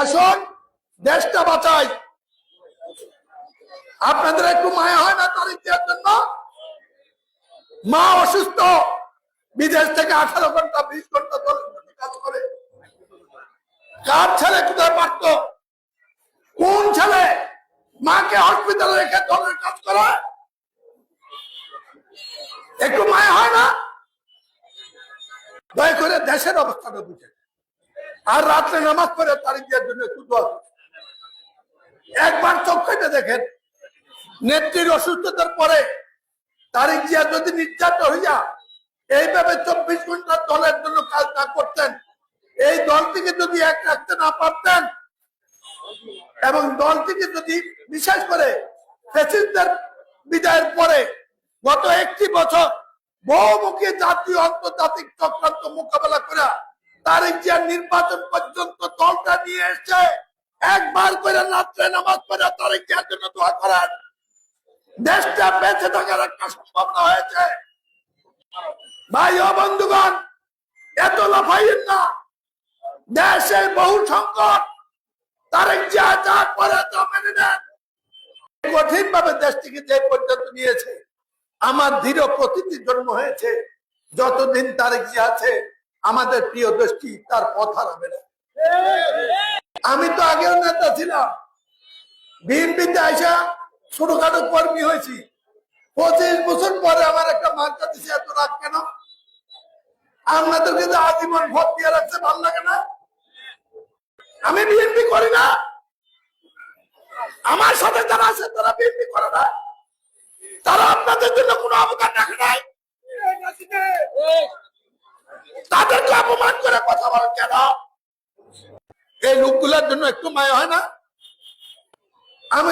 আসুন, দেশটা বাঁচাই। আপনাদের একটু মায়া হয় না দেওয়ার জন্য? মা অসুস্থ, বিদেশ থেকে আঠারো ঘণ্টা, বিশ ঘণ্টা কাজ করে। কার ছেলে কোথায় পারত? কোন ছেলে মাকে হসপিটালে রেখে দলের কাজ করে? একটু মায়া হয় না? দয়া করে দেশের অবস্থাটা বুঝে আর রাত্রে নামাজ পড়ে তারিখ দেওয়ার জন্য একটু দোয়া। একবার চোখ দেখেন, নেত্রীর অসুস্থতার পরে তারিখ যদি হইয়া এইভাবে চব্বিশ ঘণ্টা দলের জন্য কাজ না করতেন, এই যদি এক রাখতে না পারতেন, এবং দলটিকে যদি বিশেষ করে বিদায়ের পরে গত একটি বছর বহুমুখী জাতীয় আন্তর্জাতিক চক্রান্ত মোকাবেলা করে তারিখ জিয়ার নির্বাচন পর্যন্ত দলটা নিয়ে এসছে, একবার করে রাত্রে নামাজ পড়ে জিয়ার জন্য দোয়া করেন। দেশটা বেঁচে থাকার একটা সম্ভাবনা হয়েছে। ভাই ও বন্ধুগণ, এত লাফাইয়েন না। দেশের বহু সংকট। তারেক যা যা করে তা মেনে নেন। কঠিন ভাবে দেশটিকে যে পর্যন্ত নিয়েছে, আমার দৃঢ় প্রতীতি জন্ম হয়েছে। যতদিন তারেক জি আছে আমাদের প্রিয় দেশটি তার পথ হারাবে না। আমি তো আগেও নেতা ছিলাম। বিএনপিতে আইসা ছোটখাটো কর্মী হয়েছি। পঁচিশ বছর পরে আমার একটা মার্কা দিছে এত রাগ কেন? আপনাদেরকে আজীবন ভোট দিয়ে রাখছে ভালো লাগে না? আমি বিএনপি করি না। আমার সাথে যারা আছে তারা বিএনপি করে না। তারা আপনাদের জন্য কোনো অবদান রাখে নাই তাদেরকে অপমান করে কথা বলেন কেন? এই লোকগুলোর জন্য একটু মায়া হয় না? আমি